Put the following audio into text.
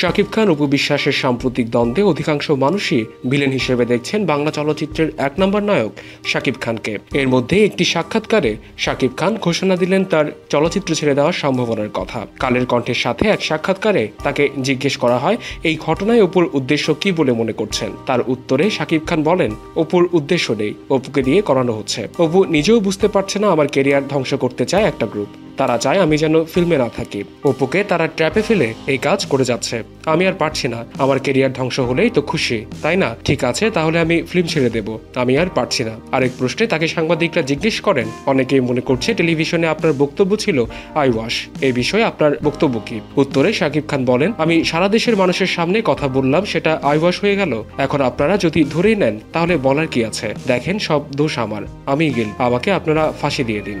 শাকিব খান অপু বিশ্বাসের সাম্প্রতিক দ্বন্দ্বে অধিকাংশ মানুষই ভিলেন হিসেবে দেখছেন বাংলা চলচ্চিত্রের এক নম্বর নায়ক শাকিব খানকে। এর মধ্যে একটি সাক্ষাৎকারে শাকিব খান ঘোষণা দিলেন তার চলচ্চিত্র ছেড়ে দেওয়ার সম্ভাবনার কথা। কালের কণ্ঠের সাথে এক সাক্ষাৎকারে তাকে জিজ্ঞেস করা হয়, এই ঘটনায় অপুর উদ্দেশ্য কি বলে মনে করছেন? তার উত্তরে শাকিব খান বলেন, অপুর উদ্দেশ্য নেই। অপুকে দিয়ে করানো হচ্ছে। অপু নিজেও বুঝতে পারছে না আমার কেরিয়ার ধ্বংস করতে চায় একটা গ্রুপ। তারা চায় আমি যেন ফিল্মে না থাকি। অপুকে তারা ট্র্যাপে ফেলে এই কাজ করে যাচ্ছে। আমি আর পারছি না। আমার কেরিয়ার ধ্বংস হলেই তো খুশি, তাই না? ঠিক আছে, তাহলে আমি ফিল্ম ছেড়ে দেব। আমি আর পারছি না। আরেক প্রশ্নে তাকে সাংবাদিকরা জিজ্ঞেস করেন, অনেকেই মনে করছে টেলিভিশনে আপনার বক্তব্য ছিল, আই ওয়াশ। এই বিষয়ে আপনার বক্তব্য কি? উত্তরে শাকিব খান বলেন, আমি সারা দেশের মানুষের সামনে কথা বললাম, সেটা আই ওয়াশ হয়ে গেল। এখন আপনারা যদি ধরেই নেন, তাহলে বলার কি আছে? দেখেন, সব দোষ আমার। আমি গেল। আমাকে আপনারা ফাঁসি দিয়ে দিন।